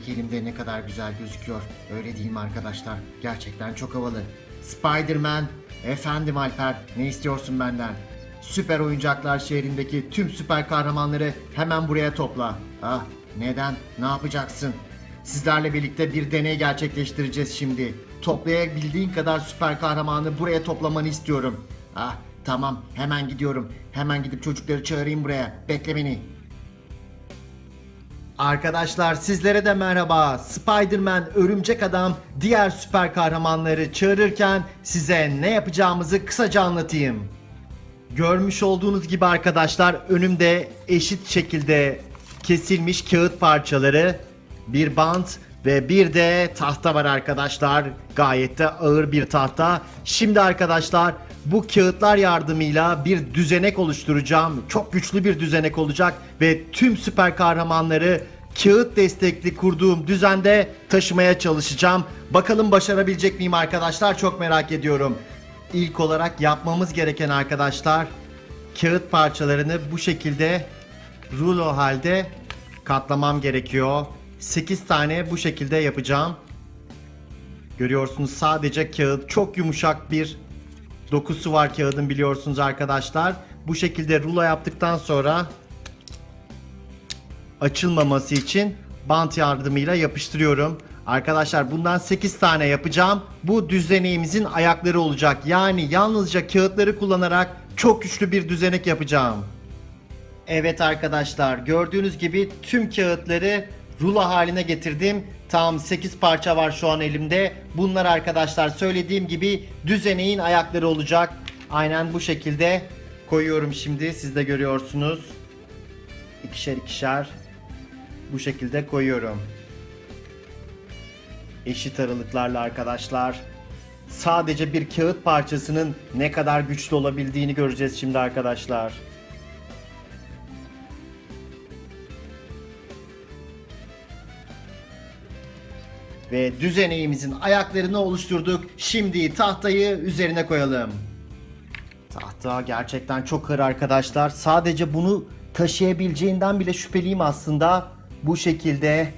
Şuradaki elimde ne kadar güzel gözüküyor. Öyle değil mi arkadaşlar? Gerçekten çok havalı. Spider-Man, efendim Alper, ne istiyorsun benden? Süper Oyuncaklar şehrindeki tüm süper kahramanları hemen buraya topla. Ah, neden? Ne yapacaksın? Sizlerle birlikte bir deney gerçekleştireceğiz şimdi. Toplayabildiğin kadar süper kahramanı buraya toplamanı istiyorum. Ah, tamam, hemen gidiyorum. Hemen gidip çocukları çağırayım buraya. Bekle beni. Arkadaşlar sizlere de merhaba. Spider-Man, Örümcek Adam, diğer süper kahramanları çağırırken size ne yapacağımızı kısaca anlatayım. Görmüş olduğunuz gibi arkadaşlar önümde eşit şekilde kesilmiş kağıt parçaları, bir bant ve bir de tahta var arkadaşlar. Gayet de ağır bir tahta. Şimdi arkadaşlar bu kağıtlar yardımıyla bir düzenek oluşturacağım. Çok güçlü bir düzenek olacak ve tüm süper kahramanları kağıt destekli kurduğum düzende taşımaya çalışacağım. Bakalım başarabilecek miyim arkadaşlar? Çok merak ediyorum. İlk olarak yapmamız gereken arkadaşlar kağıt parçalarını bu şekilde rulo halde katlamam gerekiyor. 8 tane bu şekilde yapacağım. Görüyorsunuz sadece kağıt çok yumuşak bir dokusu var kağıdın biliyorsunuz arkadaşlar. Bu şekilde rulo yaptıktan sonra açılmaması için bant yardımıyla yapıştırıyorum. Arkadaşlar bundan 8 tane yapacağım. Bu düzeneğimizin ayakları olacak. Yani yalnızca kağıtları kullanarak çok güçlü bir düzenek yapacağım. Evet arkadaşlar gördüğünüz gibi tüm kağıtları rulo haline getirdim. Tam 8 parça var şu an elimde. Bunlar arkadaşlar söylediğim gibi düzeneğin ayakları olacak. Aynen bu şekilde koyuyorum şimdi. Siz de görüyorsunuz. İkişer ikişer bu şekilde koyuyorum. Eşit aralıklarla arkadaşlar. Sadece bir kağıt parçasının ne kadar güçlü olabildiğini göreceğiz şimdi arkadaşlar. Ve düzeneğimizin ayaklarını oluşturduk. Şimdi tahtayı üzerine koyalım. Tahta gerçekten çok ağır arkadaşlar. Sadece bunu taşıyabileceğinden bile şüpheliyim aslında. Bu şekilde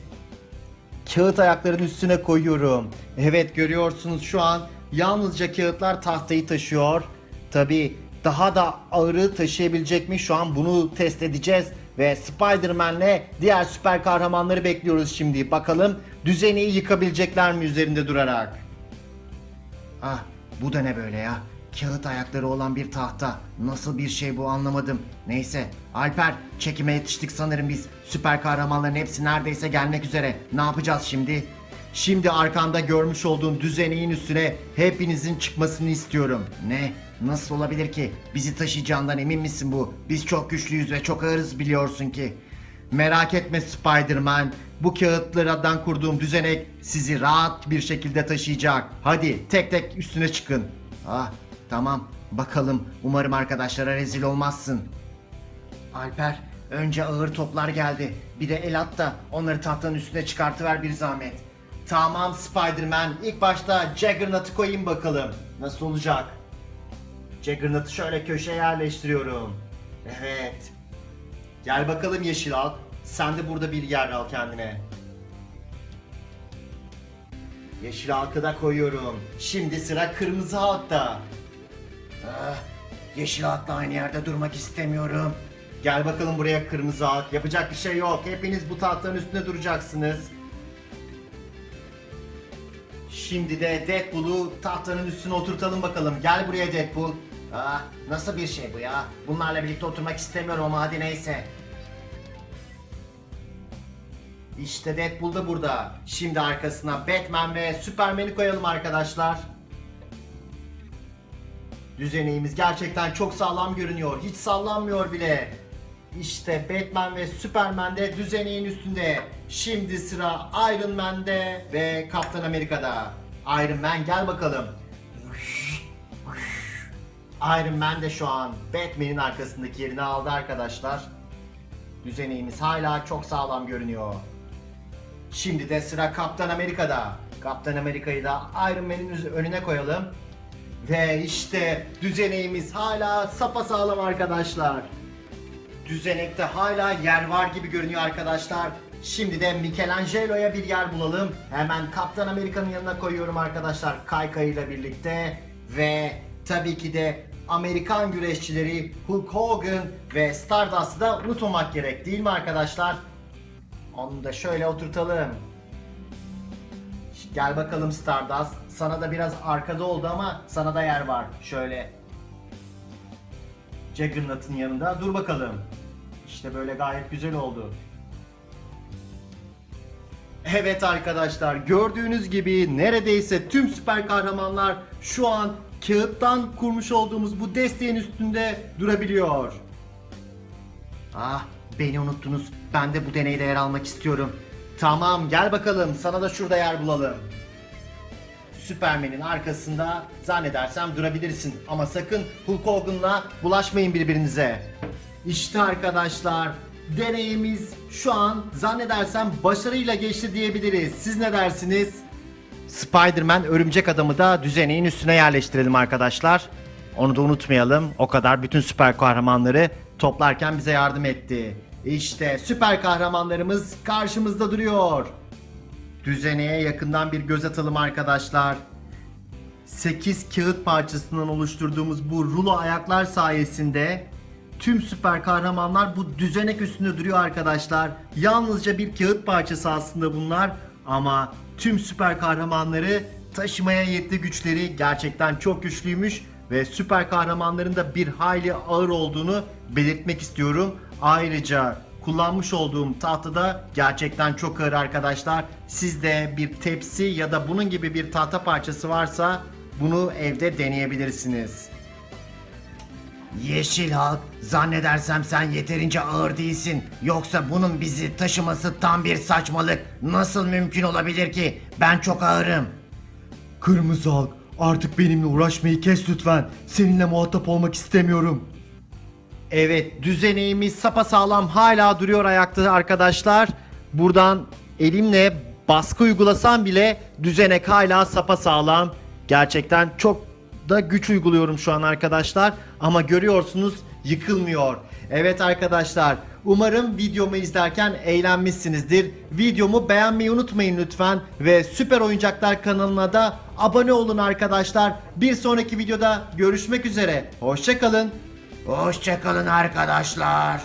kağıt ayakların üstüne koyuyorum. Evet görüyorsunuz şu an yalnızca kağıtlar tahtayı taşıyor. Tabi daha da ağırı taşıyabilecek mi şu an bunu test edeceğiz. Ve Spider-Man'le diğer süper kahramanları bekliyoruz şimdi. Bakalım düzeneyi yıkabilecekler mi üzerinde durarak. Ah bu da ne böyle ya? Kağıt ayakları olan bir tahta. Nasıl bir şey bu anlamadım. Neyse Alper çekime yetiştik sanırım biz. Süper kahramanların hepsi neredeyse gelmek üzere. Ne yapacağız şimdi? Şimdi arkanda görmüş olduğum düzeneğin üstüne hepinizin çıkmasını istiyorum. Ne? Nasıl olabilir ki? Bizi taşıyacağından emin misin bu? Biz çok güçlüyüz ve çok ağırız biliyorsun ki. Merak etme Spider-Man. Bu kağıtlardan kurduğum düzenek sizi rahat bir şekilde taşıyacak. Hadi tek tek üstüne çıkın. Ah tamam bakalım. Umarım arkadaşlara rezil olmazsın. Alper önce ağır toplar geldi. Bir de el at da onları tahtanın üstüne çıkartıver bir zahmet. Tamam Spider-Man ilk başta Juggernaut'u koyayım bakalım. Nasıl olacak? Juggernaut'u şöyle köşeye yerleştiriyorum. Evet. Gel bakalım Yeşil Halk. Sen de burada bir yer al kendine. Yeşil halkı koyuyorum. Şimdi sıra kırmızı halkta. Ah, yeşil halkla aynı yerde durmak istemiyorum. Gel bakalım buraya kırmızı halk. Yapacak bir şey yok. Hepiniz bu tahtların üstünde duracaksınız. Şimdi de Deadpool'u tahtanın üstüne oturtalım bakalım. Gel buraya Deadpool. Ah, nasıl bir şey bu ya? Bunlarla birlikte oturmak istemiyorum ama hadi neyse. İşte Deadpool da burada. Şimdi arkasına Batman ve Superman'i koyalım arkadaşlar. Düzeneğimiz gerçekten çok sağlam görünüyor. Hiç sallanmıyor bile. İşte Batman ve Superman de düzeneğin üstünde. Şimdi sıra Iron Man'de ve Kaptan Amerika'da. Iron Man gel bakalım. Iron Man de şu an Batman'in arkasındaki yerini aldı arkadaşlar. Düzeneğimiz hala çok sağlam görünüyor. Şimdi de sıra Kaptan Amerika'da. Kaptan Amerika'yı da Iron Man'in önüne koyalım. Ve işte düzeneğimiz hala sapasağlam arkadaşlar. Düzenekte hala yer var gibi görünüyor arkadaşlar. Şimdi de Michelangelo'ya bir yer bulalım. Hemen Kaptan Amerika'nın yanına koyuyorum arkadaşlar kaykayıyla birlikte. Ve tabii ki de Amerikan güreşçileri Hulk Hogan ve Stardust'ı da unutmamak gerek değil mi arkadaşlar? Onu da şöyle oturtalım. Gel bakalım Stardust. Sana da biraz arkada oldu ama sana da yer var. Şöyle. Juggernaut'ın yanında. Dur bakalım. İşte böyle gayet güzel oldu. Evet arkadaşlar gördüğünüz gibi neredeyse tüm süper kahramanlar şu an kağıttan kurmuş olduğumuz bu desteğin üstünde durabiliyor. Ah beni unuttunuz. Ben de bu deneyde yer almak istiyorum. Tamam gel bakalım sana da şurada yer bulalım. Süpermen'in arkasında zannedersem durabilirsin. Ama sakın Hulk Hogan'la bulaşmayın birbirinize. İşte arkadaşlar deneyimiz şu an zannedersem başarıyla geçti diyebiliriz. Siz ne dersiniz? Spider-Man örümcek adamı da düzeneğin üstüne yerleştirelim arkadaşlar. Onu da unutmayalım. O kadar bütün süper kahramanları toplarken bize yardım etti. İşte süper kahramanlarımız karşımızda duruyor. Düzeneye yakından bir göz atalım arkadaşlar. 8 kağıt parçasından oluşturduğumuz bu rulo ayaklar sayesinde tüm süper kahramanlar bu düzenek üstünde duruyor arkadaşlar. Yalnızca bir kağıt parçası aslında bunlar ama tüm süper kahramanları taşımaya yetli güçleri gerçekten çok güçlüymüş ve süper kahramanların da bir hayli ağır olduğunu belirtmek istiyorum. Ayrıca kullanmış olduğum tahtada gerçekten çok ağır arkadaşlar. Sizde bir tepsi ya da bunun gibi bir tahta parçası varsa bunu evde deneyebilirsiniz. Yeşil halk, zannedersem sen yeterince ağır değilsin. Yoksa bunun bizi taşıması tam bir saçmalık. Nasıl mümkün olabilir ki? Ben çok ağırım. Kırmızı halk, artık benimle uğraşmayı kes lütfen. Seninle muhatap olmak istemiyorum. Evet, düzeneğimiz sapasağlam hala duruyor ayakta arkadaşlar. Buradan elimle baskı uygulasam bile düzenek hala sapasağlam. Gerçekten çok da güç uyguluyorum şu an arkadaşlar. Ama görüyorsunuz yıkılmıyor. Evet arkadaşlar umarım videomu izlerken eğlenmişsinizdir. Videomu beğenmeyi unutmayın lütfen. Ve Süper Oyuncaklar kanalına da abone olun arkadaşlar. Bir sonraki videoda görüşmek üzere. Hoşçakalın. Hoşçakalın arkadaşlar.